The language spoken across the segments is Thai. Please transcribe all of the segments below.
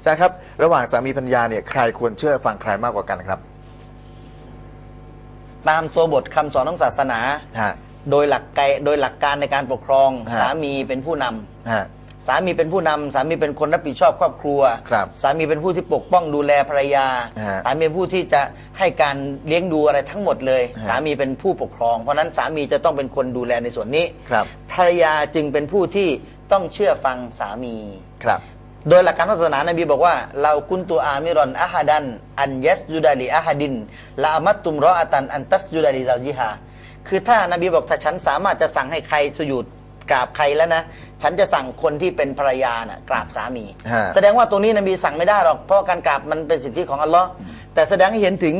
อาจารย์ครับระหว่างสามีภรรยาเนี่ยใครควรเชื่อฟังใครมากกว่ากันครับ ตามตัวบทคำสอนของศาสนา ฮะ โดยหลักไกโดยหลักการในการปกครอง ฮะ สามีเป็นผู้นำฮะ สามีเป็นผู้นำสามีเป็นคนรับผิดชอบครอบครัว ครับสามีเป็นผู้ที่ปกป้องดูแลภรรยา ฮะสามีเป็นผู้ที่จะให้การเลี้ยงดูอะไรทั้งหมดเลย ฮะ สามีเป็นผู้ปกครอง เพราะฉะนั้นสามีจะต้องเป็นคนดูแลในส่วนนี้ ครับภรรยาจึงเป็นผู้ที่ต้องเชื่อฟังสามี ครับ โดยหลักการศาสนานบีบอกว่าเรากุนตัวอามิรอนอาฮัดัน อันยัสยุดาลีอาฮัดินละอามัตตุมรออาตันอันตัสยุดาลีซาจิฮาคือถ้านบีบอกถ้าฉันสามารถจะสั่งให้ใครสยุดกราบใครแล้วนะ ฉันจะสั่งคนที่เป็นภรรยาน่ะกราบสามีฮะแสดงว่าตรงนี้นบีสั่งไม่ได้หรอกเพราะการกราบมันเป็นสิทธิของอัลลอฮ์แต่แสดงให้เห็นถึง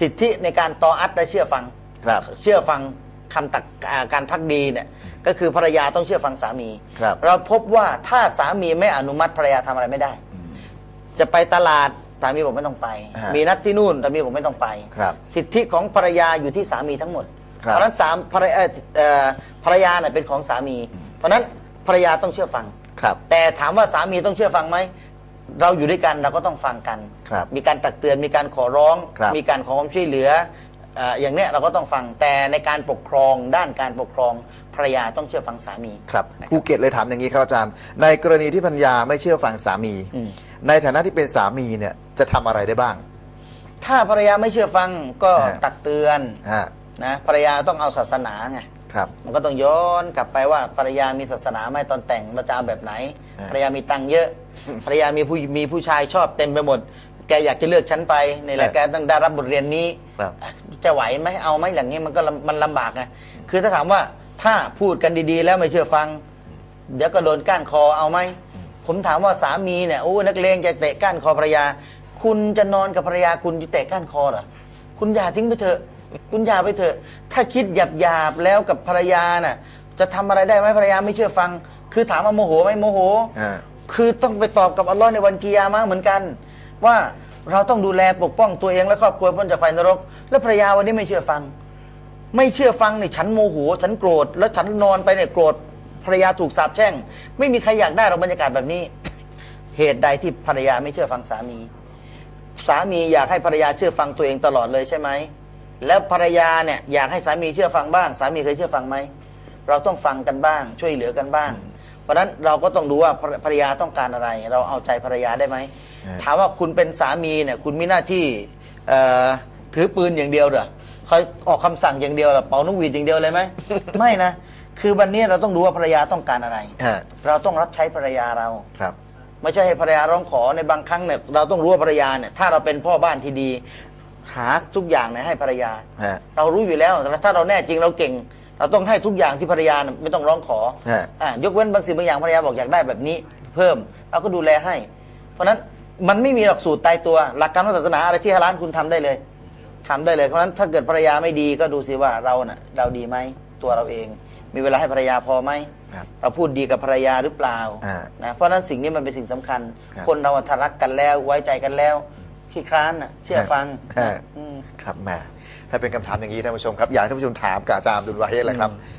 สิทธิในการตออัดและเชื่อฟังครับเชื่อฟังคำตักอ่าการพักดีเนี่ย ก็คือภรรยาต้องเชื่อฟังสามี ครับ เราพบว่าถ้าสามีไม่อนุมัติภรรยาทำอะไรไม่ได้ จะไปตลาดสามีบอกไม่ต้องไป ฮะมีนัดที่นู่นสามีบอกไม่ต้องไป ครับสิทธิของภรรยาอยู่ที่สามีทั้งหมด ครับเพราะฉะนั้นสามภรรยาเอ่อเอ่อภรรยาเนี่ยเป็นของสามีเพราะฉะนั้นภรรยาต้องเชื่อฟัง ครับ แต่ถามว่าสามีต้องเชื่อฟังไหม เราอยู่ด้วยกันเราก็ต้องฟังกัน ครับมีการตักเตือนมีการขอร้อง ครับมีการขอความช่วยเหลือเอ่ออย่างเนี้ยเราก็ต้องฟังแต่ในการปกครองด้านการปกครองภรรยาต้องเชื่อฟังสามีครับภูเก็ตเลยถามอย่างนี้ครับอาจารย์ ในกรณีที่ภรรยาไม่เชื่อฟังสามี อืม ในฐานะที่เป็นสามีเนี่ยจะทำอะไรได้บ้าง ถ้าภรรยาไม่เชื่อฟังก็ฮะตักเตือนฮะนะภรรยาต้องเอาศาสนาไงครับ มันก็ต้องย้อนกลับไปว่าภรรยามีศาสนาไหมตอนแต่งเราจะเอาแบบไหนฮะภรรยามีตังค์เยอะ ภรรยามีผู้มีผู้ชายชอบเต็มไปหมด แกอยากจะเลือกฉันไปในแหละฮะแกต้องได้รับบทเรียนนี้ ครับ จะไหวไหมเอาไหมอย่างนี้มันก็ลำมันลำบากไงคือถ้าถามว่าถ้าพูดกันดีๆ แล้วไม่เชื่อฟัง เดี๋ยวก็โดนก้านคอเอาไหมผมถามว่าสามีเนี่ยโอ้นักเลงจะเตะก้านคอภรรยา คุณจะนอนกับภรรยาคุณจะเตะก้านคอเหรอคุณอย่าทิ้งไปเถอะ คุณอย่าไปเถอะ ถ้าคิดหยาบๆแล้วกับภรรยาน่ะ จะทำอะไรได้ไหมภรรยาไม่เชื่อฟัง คือถามว่าโมโหไหมโมโหฮะคือต้องไปตอบกับอัลลอฮ์ในวันกิยามะห์เหมือนกัน ว่าเราต้องดูแลปกป้องตัวเองและครอบครัวพ้นจากไฟนรก แล้วภรรยาวันนี้ไม่เชื่อฟัง ไม่เชื่อฟังเนี่ยฉันโมโหฉันโกรธ แล้วฉันนอนไปเนี่ยโกรธภรรยาถูกสาปแช่ง ไม่มีใครอยากได้หรอกบรรยากาศแบบนี้ เหตุใดที่ภรรยาไม่เชื่อฟังสามี สามีอยากให้ภรรยาเชื่อฟังตัวเองตลอดเลยใช่ไหมแล้วภรรยาเนี่ยอยากให้สามีเชื่อฟังบ้าง สามีเคยเชื่อฟังไหมเราต้องฟังกันบ้าง ช่วยเหลือกันบ้าง เพราะฉะนั้นเราก็ต้องดูว่าภรภรรยาต้องการอะไร เราเอาใจภรรยาได้ไหมฮะถามว่าคุณเป็นสามีเนี่ยคุณมีหน้าที่เอ่อถือปืนอย่างเดียวเหรอคอยออกคำสั่งอย่างเดียวเหรอเป่านกหวีดอย่างเดียวเลยไหมไม่นะ คือวันนี้เราต้องดูว่าภรรยาต้องการอะไรฮะเราต้องรับใช้ภรรยาเราครับไม่ใช่ให้ภรรยาร้องขอในบางครั้งเนี่ยเราต้องรู้ว่าภรรยาเนี่ยถ้าเราเป็นพ่อบ้านที่ดี หาทุกอย่างเนี่ยให้ภรรยาฮะเรารู้อยู่แล้วแต่ถ้าเราแน่จริงเราเก่ง เราต้องให้ทุกอย่างที่ภรรยาน่ะไม่ต้องร้องขอฮะ อะยกเว้นบางสิ่งบางอย่างภรรยาบอกอยากได้แบบนี้ เพิ่มเราก็ดูแลให้ เพราะฉะนั้นมันไม่มีหลักสูตรตายตัว หลักการของศาสนาอะไรที่ฮาลาลคุณทำได้เลยทำได้เลยเพราะฉะนั้นถ้าเกิดภรรยาไม่ดีก็ดูสิว่าเราน่ะเราดีไหมตัวเราเอง มีเวลาให้ภรรยาพอไหมครับเราพูดดีกับภรรยาหรือเปล่าอ่านะเพราะฉะนั้นสิ่งนี้มันเป็นสิ่งสำคัญ ครับ คนเราทารักกันแล้วไว้ใจกันแล้ว ขี้คร้านน่ะเชื่อฟังฮะ อืม ครับแหมถ้าเป็นคำถามอย่างนี้ท่านผู้ชมครับ อยากให้ท่านผู้ชมถามกับอาจารย์อับดุลวาเฮดเลยครับอืม